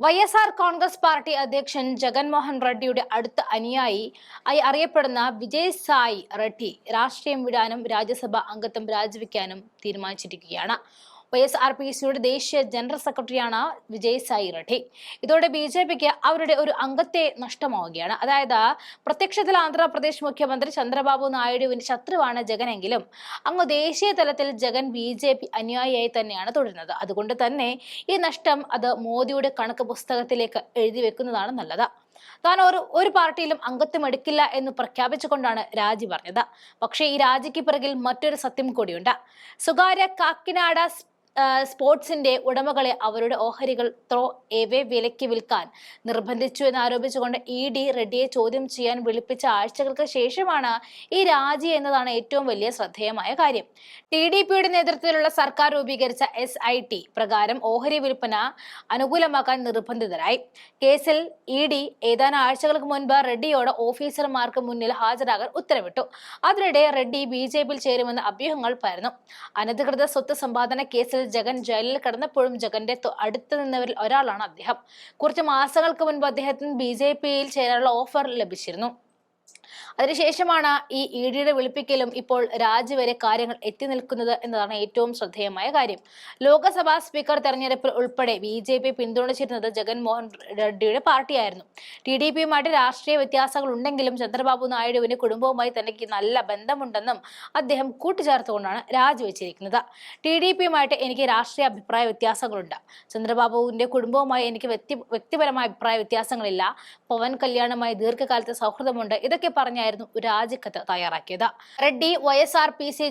Y S R Congress party അധ്യക്ഷൻ ജഗൻമോഹൻ റെഡ്ഡിയുടെ അടുത്ത അനുയായി ആയി അറിയപ്പെടുന്ന വിജയ് സായി റെഡ്ഡി രാഷ്ട്രീയം വിടാനും രാജ്യസഭ അംഗത്വം രാജിവെക്കാനും തീരുമാനിച്ചിരിക്കുകയാണ്. വൈ എസ് ആർ പി സിയുടെ ദേശീയ ജനറൽ സെക്രട്ടറിയാണ് വിജയ് സായി റെഡ്ഡി. ഇതോടെ ബി ജെ പിക്ക് അവരുടെ ഒരു അംഗത്തെ നഷ്ടമാവുകയാണ്. അതായത് പ്രത്യക്ഷത്തിൽ ആന്ധ്രാപ്രദേശ് മുഖ്യമന്ത്രി ചന്ദ്രബാബു നായിഡുവിന്റെ ശത്രുവാണ് ജഗനെങ്കിലും അങ്ങ് ദേശീയ തലത്തിൽ ജഗൻ ബി ജെ പി അനുയായിയായി തന്നെയാണ് തുടരുന്നത്. അതുകൊണ്ട് തന്നെ ഈ നഷ്ടം അത് മോദിയുടെ കണക്ക് പുസ്തകത്തിലേക്ക് എഴുതി വെക്കുന്നതാണ് നല്ലത്. താൻ ഒരു ഒരു പാർട്ടിയിലും അംഗത്വം എടുക്കില്ല എന്ന് പ്രഖ്യാപിച്ചുകൊണ്ടാണ് രാജി പറഞ്ഞത്. പക്ഷേ ഈ രാജിക്ക് പിറകിൽ മറ്റൊരു സത്യം കൂടിയുണ്ട്. സ്വകാര്യ കാക്കിനാട സ്പോർട്സിന്റെ ഉടമകളെ അവരുടെ ഓഹരികൾ ത്രോ എവേ വിലയ്ക്ക് വിൽക്കാൻ നിർബന്ധിച്ചു എന്നാരോപിച്ചുകൊണ്ട് ഇ ഡി റെഡ്ഡിയെ ചോദ്യം ചെയ്യാൻ വിളിപ്പിച്ച ആഴ്ചകൾക്ക് ശേഷമാണ് ഈ രാജി എന്നതാണ് ഏറ്റവും വലിയ ശ്രദ്ധേയമായ കാര്യം. ടി ഡി പിയുടെ നേതൃത്വത്തിലുള്ള സർക്കാർ രൂപീകരിച്ച എസ് ഐ ടി പ്രകാരം ഓഹരി വിൽപ്പന അനുകൂലമാക്കാൻ നിർബന്ധിതരായി. കേസിൽ ഇ ഡി ഏതാനും ആഴ്ചകൾക്ക് മുൻപ് റെഡ്ഡിയോട് ഓഫീസർമാർക്ക് മുന്നിൽ ഹാജരാകാൻ ഉത്തരവിട്ടു. അതിനിടെ റെഡ്ഡി ബി ജെ പിയിൽ ചേരുമെന്ന അഭ്യൂഹങ്ങൾ പരന്നു. അനധികൃത സ്വത്ത് സമ്പാദന കേസിൽ ജഗൻ ജയിലിൽ കിടന്നപ്പോഴും ജഗന്റെ അടുത്ത് നിന്നവരിൽ ഒരാളാണ് അദ്ദേഹം. കുറച്ച് മാസങ്ങൾക്ക് മുൻപ് അദ്ദേഹത്തിന് ബി ചേരാനുള്ള ഓഫർ ലഭിച്ചിരുന്നു. അതിനുശേഷമാണ് ഈ ഇ ഡിയുടെ വിളിപ്പിക്കലും ഇപ്പോൾ രാജിവരെ കാര്യങ്ങൾ എത്തി നിൽക്കുന്നത് എന്നതാണ് ഏറ്റവും ശ്രദ്ധേയമായ കാര്യം. ലോക്സഭാ സ്പീക്കർ തെരഞ്ഞെടുപ്പിൽ ഉൾപ്പെടെ ബി ജെ പി പിന്തുണച്ചിരുന്നത് ജഗൻമോഹൻ റെഡ്ഡിയുടെ പാർട്ടിയായിരുന്നു. ടി ഡി പിയുമായിട്ട് രാഷ്ട്രീയ വ്യത്യാസങ്ങൾ ഉണ്ടെങ്കിലും ചന്ദ്രബാബു നായിഡുവിന് കുടുംബവുമായി തനിക്ക് നല്ല ബന്ധമുണ്ടെന്നും അദ്ദേഹം കൂട്ടിച്ചേർത്തുകൊണ്ടാണ് രാജിവെച്ചിരിക്കുന്നത് ടി ഡി പിയുമായിട്ട് എനിക്ക് രാഷ്ട്രീയ അഭിപ്രായ വ്യത്യാസങ്ങളുണ്ട്. ചന്ദ്രബാബുവിന്റെ കുടുംബവുമായി എനിക്ക് വ്യക്തി വ്യക്തിപരമായ അഭിപ്രായ വ്യത്യാസങ്ങളില്ല. പവൻ കല്യാണുമായി ദീർഘകാലത്തെ സൗഹൃദമുണ്ട്. ഇതൊക്കെ പറഞ്ഞായിരുന്നു രാജിക്കത്ത് തയ്യാറാക്കിയത്. Reddy Y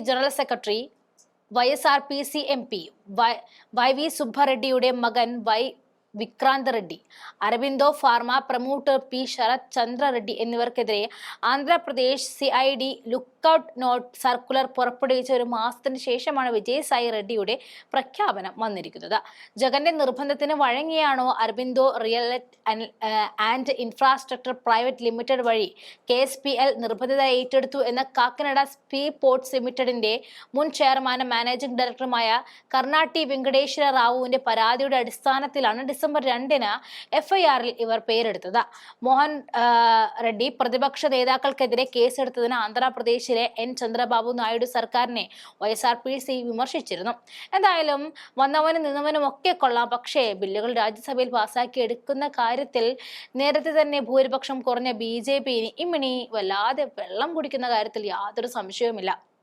general secretary Y S R P C M P Y V സുബ്ബറെഡ്ഡിയുടെ മകൻ Y Vikrant Reddy Aurobindo pharma promoter P Sarath Chandra Reddy എന്നിവർക്കെതിരെ Andhra Pradesh C I D lookout note circular പുറപ്പെടുവിച്ച ഒരു മാസത്തിന് ശേഷമാണ് വിജയ് സായി റെഡ്ഡിയുടെ പ്രഖ്യാപനം വന്നിരിക്കുന്നത്. ജഗന്റെ നിർബന്ധത്തിന് വഴങ്ങിയാണോ Aurobindo real and infrastructure private limited വഴി കെ എസ് പി എൽ നിർബന്ധിത ഏറ്റെടുത്തു എന്ന കാക്കനഡ സ്പീ പോർട്സ് ലിമിറ്റഡിന്റെ മുൻ ചെയർമാനും മാനേജിംഗ് ഡയറക്ടറുമായ കർണാട്ടി വെങ്കടേശ്വര റാവുവിന്റെ പരാതിയുടെ അടിസ്ഥാനത്തിലാണ് ഡിസംബർ രണ്ടിന് എഫ്ഐആറിൽ ഇവർ പേരെടുത്തത്. മോഹൻ റെഡ്ഡി പ്രതിപക്ഷ നേതാക്കൾക്കെതിരെ കേസെടുത്തതിന് ആന്ധ്രാപ്രദേശിലെ എൻ. ചന്ദ്രബാബു നായിഡു സർക്കാരിനെ Y S R P C വിമർശിച്ചിരുന്നു. എന്തായാലും വന്നവനും നിന്നവനും ഒക്കെ കൊള്ളാം. പക്ഷേ ബില്ലുകൾ രാജ്യസഭയിൽ പാസാക്കി എടുക്കുന്ന കാര്യത്തിൽ നേരത്തെ തന്നെ ഭൂരിപക്ഷം കുറഞ്ഞ ബി ജെ പി ഇമ്മിണി വല്ലാതെ വെള്ളം കുടിക്കുന്ന കാര്യത്തിൽ യാതൊരു സംശയവുമില്ല.